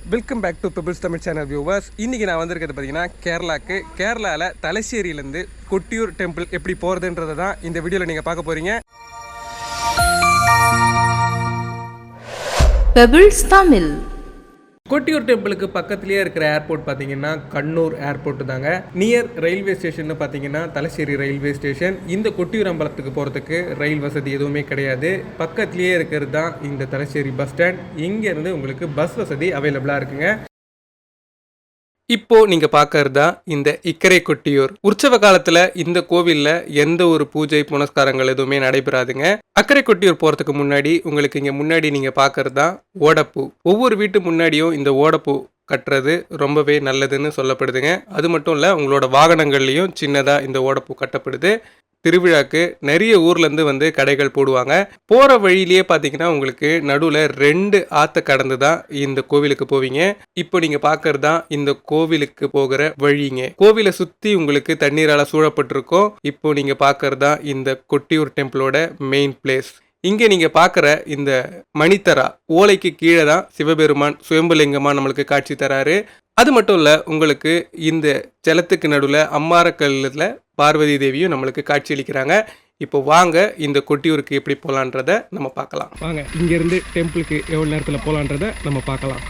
Welcome back to Pebbles Tamil channel viewers இன்றைக்கி நான் வந்திருக்கிறது பார்த்தீங்கன்னா கேரளாக்கு. கேரளாவில் தலைசேரியிலேருந்து கொட்டியூர் டெம்பிள் எப்படி போகிறதுன்றதை தான் இந்த வீடியோவில் நீங்கள் பார்க்க போகிறீங்க பெபிள்ஸ் தமிழ் கொட்டியூர் டெம்பிளுக்கு பக்கத்துலேயே இருக்கிற ஏர்போர்ட் பார்த்தீங்கன்னா கண்ணூர் ஏர்போர்ட் தாங்க. நியர் ரயில்வே ஸ்டேஷன் பார்த்தீங்கன்னா தலசேரி ரயில்வே ஸ்டேஷன் இந்த கொட்டியூர் அம்பலத்துக்கு போகிறதுக்கு ரயில் வசதி எதுவுமே கிடையாது. பக்கத்துலேயே இருக்கிறது தான் இந்த தலசேரி பஸ் ஸ்டாண்ட் இங்கேருந்து உங்களுக்கு பஸ் வசதி அவைலபிளாக இருக்குங்க. இப்போ நீங்க பார்க்கறது தான் இந்த இக்கரை கொட்டியூர். உற்சவ காலத்துல இந்த கோவில்ல எந்த ஒரு பூஜை புனஸ்காரங்கள் எதுவுமே நடைபெறாதுங்க. அக்கரை கொட்டியூர் போறதுக்கு முன்னாடி உங்களுக்கு இங்க முன்னாடி நீங்க பார்க்கறது தான் ஓடப்பூ. ஒவ்வொரு வீட்டு முன்னாடியும் இந்த ஓடப்பூ கட்டுறது ரொம்பவே நல்லதுன்னு சொல்லப்படுதுங்க. அது மட்டும் இல்லை உங்களோட வாகனங்கள்லேயும் சின்னதாக இந்த ஓடப்பூ கட்டப்படுது. திருவிழாக்கு நிறைய ஊர்லேருந்து வந்து கடைகள் போடுவாங்க. போகிற வழியிலேயே பார்த்தீங்கன்னா உங்களுக்கு நடுவில் ரெண்டு ஆற்ற கடந்து தான் இந்த கோவிலுக்கு போவீங்க. இப்போ நீங்கள் பார்க்கறது தான் இந்த கோவிலுக்கு போகிற வழிங்க. கோவிலை சுற்றி உங்களுக்கு தண்ணீரால் சூழப்பட்டிருக்கும். இப்போ நீங்கள் பார்க்கறது தான் இந்த கொட்டியூர் டெம்பிளோட மெயின் பிளேஸ் இங்கே நீங்கள் பார்க்குற இந்த மணித்தரா ஓலைக்கு கீழே தான் சிவபெருமான் சுயம்புலிங்கமாக நம்மளுக்கு காட்சி தராரு. அது மட்டும் இல்லை உங்களுக்கு இந்த ஜலத்துக்கு நடுவில் அம்மாரக்கல்லில் பார்வதி தேவியும் நம்மளுக்கு காட்சி அளிக்கிறாங்க. இப்போ வாங்க இந்த கொட்டியூருக்கு எப்படி போகலான்றத நம்ம பார்க்கலாம். வாங்க இங்கேருந்து டெம்பிளுக்கு எவ்வளோ நேரத்தில் போகலான்றத நம்ம பார்க்கலாம்.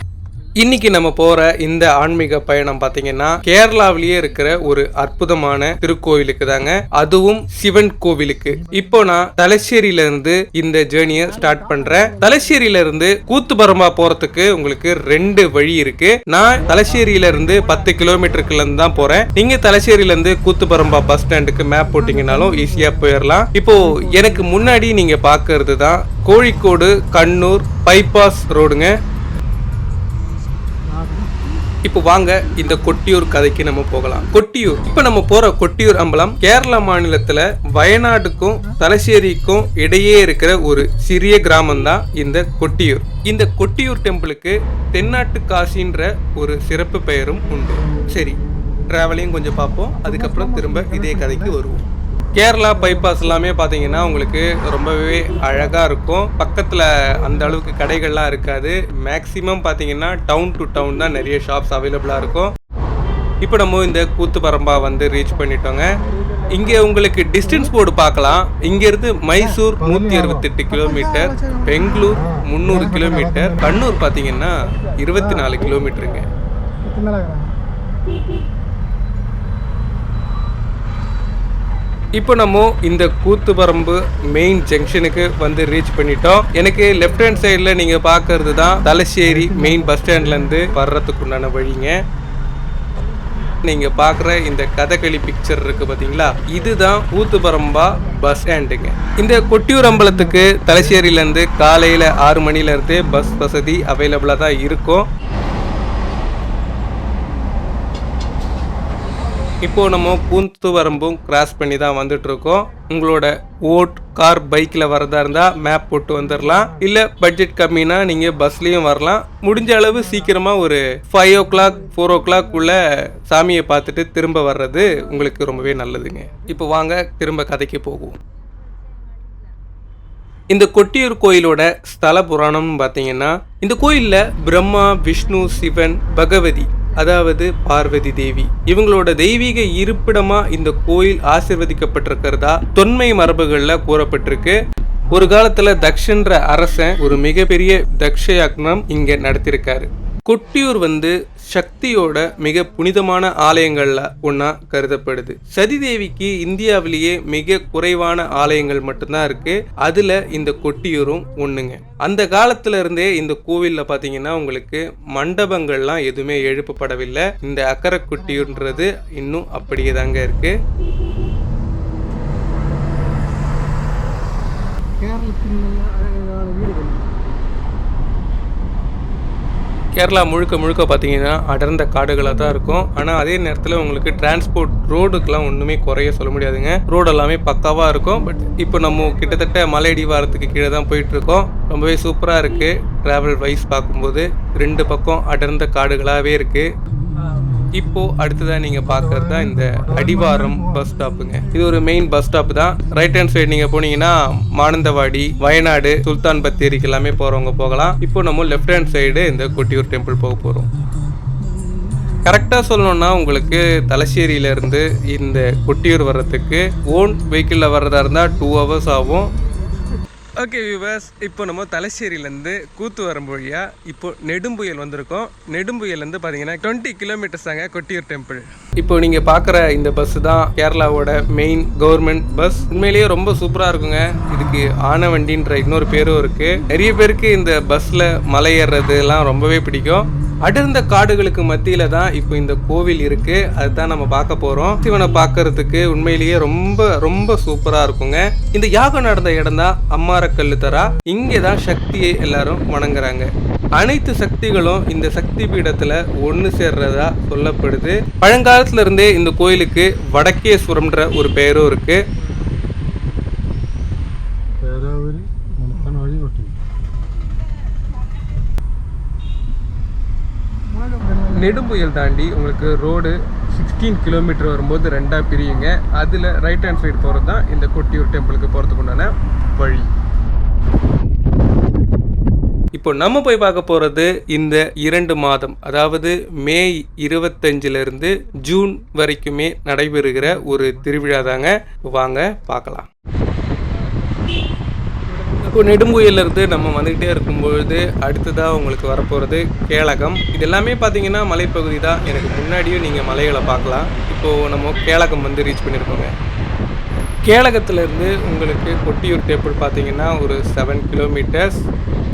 இன்னைக்கு நம்ம போற இந்த ஆன்மீக பயணம் பாத்தீங்கன்னா கேரளாவிலேயே இருக்கிற ஒரு அற்புதமான திருக்கோவிலுக்கு தாங்க. அதுவும் சிவன் கோவிலுக்கு. இப்போ நான் தலசேரியில இருந்து இந்த ஜேர்னிய ஸ்டார்ட் பண்றேன். தலசேரியில இருந்து கூத்துபரமா போறதுக்கு உங்களுக்கு ரெண்டு வழி இருக்கு. நான் தலசேரியில இருந்து பத்து கிலோமீட்டருக்குள்ள இருந்து தான் போறேன். நீங்க தலசேரியில இருந்து கூத்துபரம்பா பஸ் ஸ்டாண்டுக்கு மேப் போட்டீங்கன்னாலும் ஈஸியா போயிடலாம் இப்போ எனக்கு முன்னாடி நீங்க பாக்குறது தான் கோழிக்கோடு கண்ணூர் பைபாஸ் ரோடுங்க இப்போ வாங்க இந்த கொட்டியூர் கதைக்கு நம்ம போகலாம். கொட்டியூர். இப்போ நம்ம போற கொட்டியூர் அம்பலம் கேரளா மாநிலத்துல வயநாடுக்கும் தலசேரிக்கும் இடையே இருக்கிற ஒரு சிறிய கிராமம் தான் இந்த கொட்டியூர். இந்த கொட்டியூர் டெம்பிளுக்கு தென்னாட்டு காசின்ற ஒரு சிறப்பு பெயரும் உண்டு. சரி டிராவலையும் கொஞ்சம் பார்ப்போம். அதுக்கப்புறம் திரும்ப இதே கதைக்கு வருவோம். கேரளா பைபாஸ் எல்லாமே பார்த்தீங்கன்னா உங்களுக்கு ரொம்பவே அழகாக இருக்கும். பக்கத்தில் அந்த அளவுக்கு கடைகள்லாம் இருக்காது. மேக்ஸிமம் பார்த்தீங்கன்னா டவுன் டு டவுன் தான் நிறைய ஷாப்ஸ் அவைலபிளாக இருக்கும். இப்போ நம்ம இந்த கூத்துப்பரம்பா வந்து ரீச் பண்ணிட்டோங்க. இங்கே உங்களுக்கு டிஸ்டன்ஸ் போர்டு பார்க்கலாம். இங்கேருந்து மைசூர் நூற்றி அறுபத்தெட்டு கிலோமீட்டர் பெங்களூர் முந்நூறு கிலோமீட்டர் கண்ணூர் பார்த்தீங்கன்னா இருபத்தி நாலு கிலோமீட்டருங்க இப்போ நம்ம இந்த கூத்துபரம்பு மெயின் ஜங்ஷனுக்கு வந்து ரீச் பண்ணிட்டோம். எனக்கு லெஃப்ட் ஹேண்ட் சைடில் நீங்கள் பார்க்கறது தான் தலசேரி மெயின் பஸ் ஸ்டாண்ட்லேருந்து வர்றதுக்குண்டான வழிங்க. நீங்கள் பார்க்குற இந்த கதகளி பிக்சர் இருக்குது பார்த்தீங்களா இதுதான் ஊத்துபரம்பா பஸ் ஸ்டாண்டுங்க இந்த கொட்டியூர் அம்பலத்துக்கு தலைச்சேரியிலேருந்து காலையில் ஆறு மணிலேருந்து பஸ் வசதி அவைலபிளாக தான் இருக்கும். இப்போ நம்ம கூத்து வரம்பும் கிராஸ் பண்ணி தான் வந்துட்ருக்கோம் உங்களோட ஓட் கார் பைக்கில் வரதா இருந்தால் மேப் போட்டு வந்துடலாம் இல்லை பட்ஜெட் கம்மினா நீங்கள் பஸ்லேயும் வரலாம். முடிஞ்ச அளவு சீக்கிரமாக ஒரு five o'clock four o'clock உள்ள சாமியை பார்த்துட்டு திரும்ப வர்றது உங்களுக்கு ரொம்பவே நல்லதுங்க. இப்போ வாங்க திரும்ப கதைக்கு போகும் இந்த கொட்டியூர் கோயிலோட ஸ்தல புராணம்னு பார்த்தீங்கன்னா இந்த கோயிலில் பிரம்மா விஷ்ணு சிவன் பகவதி அதாவது பார்வதி தேவி. இவங்களோட தெய்வீக இருப்பிடமா இந்த கோயில் ஆசிர்வதிக்கப்பட்டிருக்கிறதா தொன்மை மரபுகள்ல கூறப்பட்டிருக்கு. ஒரு காலத்துல தக்ஷன்ற அரசன் ஒரு மிகப்பெரிய தக்ஷயக்னம் இங்க நடத்தியிருக்காரு கொட்டியூர் வந்து சக்தியோட மிக புனிதமான ஆலயங்களில் ஒன்றா கருதப்படுது. சதிதேவிக்கு இந்தியாவிலேயே மிக குறைவான ஆலயங்கள் மட்டும்தான் இருக்கு. அதில் இந்த கொட்டியூரும் ஒன்றுங்க அந்த காலத்துல இருந்தே இந்த கோவிலில் பார்த்தீங்கன்னா உங்களுக்கு மண்டபங்கள்லாம் எதுவுமே எழுப்பப்படவில்லை. இந்த அக்கரை கொட்டியூர்ன்றது இன்னும் அப்படியே தாங்க இருக்கு. கேரளா முழுக்க முழுக்க பார்த்தீங்கன்னா அடர்ந்த காடுகளாக தான் இருக்கும். ஆனால் அதே நேரத்தில் உங்களுக்கு டிரான்ஸ்போர்ட் ரோடுக்கெல்லாம் ஒன்றுமே குறைய சொல்ல முடியாதுங்க. ரோடு எல்லாமே பக்காவாக இருக்கும். பட் இப்போ நம்ம கிட்டத்தட்ட மலையடி வாரத்துக்கு கீழே தான் போயிட்டுருக்கோம். ரொம்பவே சூப்பராக இருக்குது ட்ராவல் வைஸ் பார்க்கும்போது ரெண்டு பக்கம் அடர்ந்த காடுகளாகவே இருக்குது இப்போ அடுத்ததாக நீங்கள் பார்க்கறது தான் இந்த அடிவாரம் பஸ் ஸ்டாப்புங்க இது ஒரு மெயின் பஸ் ஸ்டாப் தான் ரைட் ஹேண்ட் சைடு நீங்கள் போனீங்கன்னா மானந்தவாடி வயநாடு சுல்தான் பத்தேரிக்கு எல்லாமே போகிறவங்க போகலாம். இப்போ நம்ம லெஃப்ட் ஹேண்ட் சைடு இந்த கொட்டியூர் டெம்பிள் போக போகிறோம் கரெக்டாக சொல்லணும்னா உங்களுக்கு தலசேரியிலேருந்து இந்த கொட்டியூர் வர்றதுக்கு ஓன் வெஹிக்கிளில் வர்றதா இருந்தால் டூ ஹவர்ஸ் ஆகும். ஓகே வியூவர்ஸ் இப்போ நம்ம தலைச்சேரியிலேருந்து கூத்து வரம்பு வழியாக இப்போ நெடும்புயல் வந்திருக்கோம். நெடும்புயல்லேருந்து பார்த்தீங்கன்னா டுவெண்ட்டி கிலோமீட்டர்ஸ் தாங்க கொட்டியூர் டெம்பிள் இப்போ நீங்கள் பார்க்குற இந்த பஸ் தான் கேரளாவோட மெயின் கவர்மெண்ட் பஸ் உண்மையிலேயே ரொம்ப சூப்பராக இருக்குங்க. இதுக்கு ஆனவண்டின்ற இன்னொரு பேரும் இருக்குது நிறைய பேருக்கு இந்த பஸ்ஸில் மலை ஏறுறதுலாம் ரொம்பவே பிடிக்கும். அடர்ந்த காடுகளுக்கு மத்தியில தான் இப்போ இந்த கோவில் இருக்கு. அதுதான் நம்ம பார்க்க போறோம். சிவனை பார்க்கறதுக்கு உண்மையிலேயே ரொம்ப ரொம்ப சூப்பரா இருக்குங்க. இந்த யாகம் நடந்த இடம் தான் அம்மாரக்கல்லு தரா. இங்கே தான் சக்தியை எல்லாரும் வணங்குறாங்க. அனைத்து சக்திகளும் இந்த சக்தி பீடத்துல ஒன்று சேர்றதா சொல்லப்படுது. பழங்காலத்துல இருந்தே இந்த கோயிலுக்கு வடக்கேஸ்வரம்ன்ற ஒரு பெயரும் இருக்கு. நெடும்புயல் தாண்டி உங்களுக்கு ரோடு சிக்ஸ்டீன் கிலோமீட்டர் வரும்போது ரெண்டாக பிரியுங்க. அதில் ரைட் ஹேண்ட் சைடு போகிறது தான் இந்த கொட்டியூர் டெம்பிளுக்கு போகிறதுக்கு உண்டான வழி. இப்போ நம்ம போய் பார்க்க போகிறது இந்த இரண்டு மாதம். அதாவது மே இருபத்தஞ்சிலிருந்து ஜூன் வரைக்குமே நடைபெறுகிற ஒரு திருவிழா தாங்க வாங்க பார்க்கலாம். இப்போ நெடும்புயிலிருந்து நம்ம வந்துக்கிட்டே இருக்கும்பொழுது அடுத்ததாக உங்களுக்கு வரப்போகிறது கேளகம். இது எல்லாமே பார்த்தீங்கன்னா மலைப்பகுதி தான். எனக்கு முன்னாடியும் நீங்கள் மலைகளை பார்க்கலாம். இப்போது நம்ம கேளகம் வந்து ரீச் பண்ணியிருக்கோங்க. கேளகத்திலேருந்து உங்களுக்கு கொட்டியூர் டேம்பிள் பார்த்தீங்கன்னா ஒரு செவன் கிலோமீட்டர்ஸ்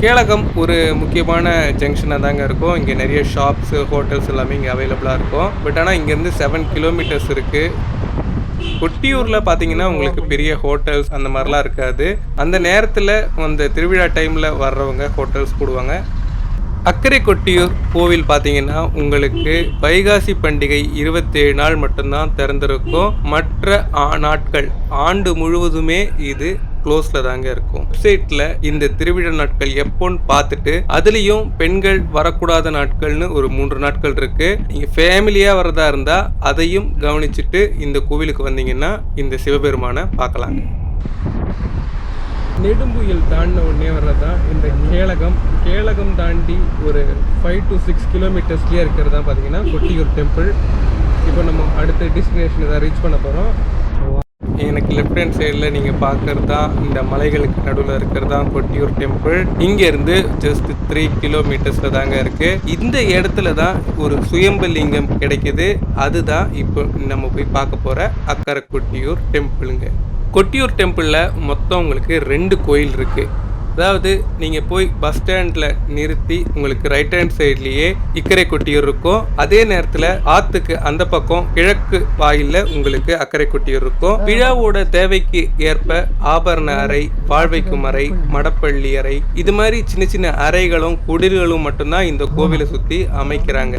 கேளகம் ஒரு முக்கியமான ஜங்ஷனாக தாங்க இருக்கும். இங்கே நிறைய ஷாப்ஸு ஹோட்டல்ஸ் எல்லாமே இங்கே அவைலபிளாக இருக்கும். பட் ஆனால் இங்கேருந்து செவன் கிலோமீட்டர்ஸ் இருக்குது கொட்டியூரில் பார்த்தீங்கன்னா உங்களுக்கு பெரிய ஹோட்டல்ஸ் அந்த மாதிரிலாம் இருக்காது. அந்த நேரத்தில் அந்த திருவிழா டைமில் வர்றவங்க ஹோட்டல்ஸ் போடுவாங்க. அக்கரை கொட்டியூர் கோவில் பார்த்தீங்கன்னா உங்களுக்கு வைகாசி பண்டிகை இருபத்தேழு நாள் மட்டும்தான் திறந்திருக்கும். மற்ற நாட்கள் ஆண்டு முழுவதுமே இது க்ளோஸில் தாங்க இருக்கும். வெப்சைட்டில் இந்த திருவிழா நாட்கள் எப்போன்னு பார்த்துட்டு அதுலேயும் பெண்கள் வரக்கூடாத நாட்கள்னு ஒரு மூன்று நாட்கள் இருக்கு. நீங்கள் ஃபேமிலியாக வரதா இருந்தால் அதையும் கவனிச்சுட்டு இந்த கோவிலுக்கு வந்தீங்கன்னா இந்த சிவபெருமானை பார்க்கலாங்க. நெடும்புயல் தாண்டின உடனே வர்றதான் இந்த கேளகம். கேளகம் தாண்டி ஒரு ஃபைவ் டு சிக்ஸ் கிலோமீட்டர்ஸ்லேயே இருக்கிறது தான் பார்த்தீங்கன்னா கொட்டியூர் டெம்பிள் இப்போ நம்ம அடுத்த டெஸ்டினேஷனை தான் ரீச் பண்ண போகிறோம் எனக்கு லெஃப்ட் ஹேண்ட் சைடில் நீங்கள் பார்க்குறது தான் இந்த மலைகளுக்கு நடுவில் இருக்கிறது தான் கொட்டியூர் டெம்பிள் இங்கேருந்து ஜஸ்ட் த்ரீ கிலோமீட்டர்ஸில் தாங்க இருக்குது இந்த இடத்துல தான் ஒரு சுயம்பலிங்கம் கிடைக்கிது. அதுதான் இப்போ நம்ம போய் பார்க்க போகிற அக்கரை கொட்டியூர் டெம்பிளுங்க கொட்டியூர் டெம்பிளில் மொத்தம் உங்களுக்கு ரெண்டு கோயில் இருக்குது அதாவது நீங்கள் போய் பஸ் ஸ்டாண்டில் நிறுத்தி உங்களுக்கு ரைட் ஹேண்ட் சைட்லேயே இக்கரை கொட்டியூர் இருக்கும். அதே நேரத்தில் ஆற்றுக்கு அந்த பக்கம் கிழக்கு வாயிலில் உங்களுக்கு அக்கரை கொட்டியூர் இருக்கும். விழாவோட தேவைக்கு ஏற்ப ஆபரண அறை வாழ்வைக்கும் அறை மடப்பள்ளி அறை இது மாதிரி சின்ன சின்ன அறைகளும் குடில்களும் மட்டும்தான் இந்த கோவிலை சுற்றி அமைக்கிறாங்க.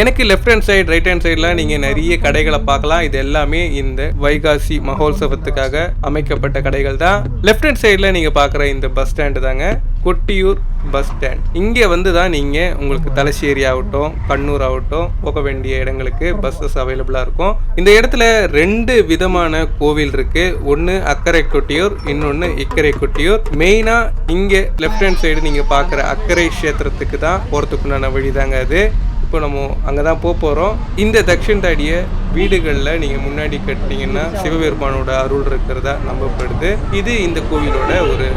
எனக்கு left hand side right hand சைடில் நீங்கள் நிறைய கடைகளை பார்க்கலாம். இது எல்லாமே இந்த வைகாசி மகோத்சவத்துக்காக அமைக்கப்பட்ட கடைகள் தான். லெஃப்ட் ஹேண்ட் சைடில் நீங்கள் பார்க்குற இந்த பஸ் ஸ்டாண்டு தாங்க. கொட்டியூர் பஸ் ஸ்டாண்ட் இங்கே வந்து தான் நீங்கள் உங்களுக்கு தலைசேரி ஆகட்டும் கண்ணூர் ஆகட்டும் போக வேண்டிய இடங்களுக்கு பஸ்ஸஸ் அவைலபிளாக இருக்கும். இந்த இடத்துல ரெண்டு விதமான கோவில் இருக்குது ஒன்று அக்கரை கொட்டியூர் இன்னொன்று இக்கரை கொட்டியூர். மெயினாக இங்கே லெஃப்ட் ஹேண்ட் சைடு நீங்கள் பார்க்குற அக்கரை க்ஷேத்திரத்துக்கு தான் போகிறதுக்குண்டான வழி தாங்க அது. இப்போ நம்ம அங்கே தான் போக போகிறோம் இந்த தக்ஷன் தாடியை வீடுகளில் நீங்கள் முன்னாடி கட்டினீங்கன்னா சிவபெருமானோட அருள் இருக்கிறதா நம்பப்படுது. இது இந்த கோவிலோட ஒரு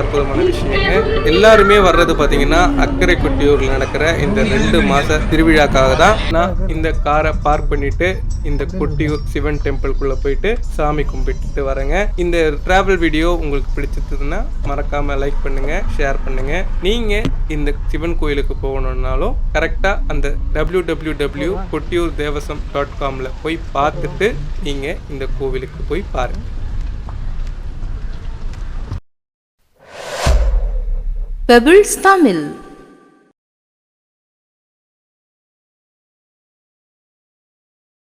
அற்புதமான விஷயங்க. எல்லாருமே வர்றது பார்த்தீங்கன்னா அக்கரை கொட்டியூரில் நடக்கிற இந்த ரெண்டு மாத திருவிழாக்காக தான். நான் இந்த காரை பார்க் பண்ணிட்டு இந்த கொட்டியூர் சிவன் டெம்பிள்குள்ளே போயிட்டு சாமி கும்பிட்டுட்டு வரேங்க. இந்த ட்ராவல் வீடியோ உங்களுக்கு பிடிச்சிருந்ததுன்னா மறக்காம லைக் பண்ணுங்க ஷேர் பண்ணுங்க. நீங்க இந்த சிவன் கோயிலுக்கு போகணும்னாலும் கரெக்டாக அந்த W W W Kottiyoor Devaswom dot காமில் போய் பார்த்துட்டு நீங்க இந்த கோவிலுக்கு போய் பாருங்க. பெபிள்ஸ் தமிழ்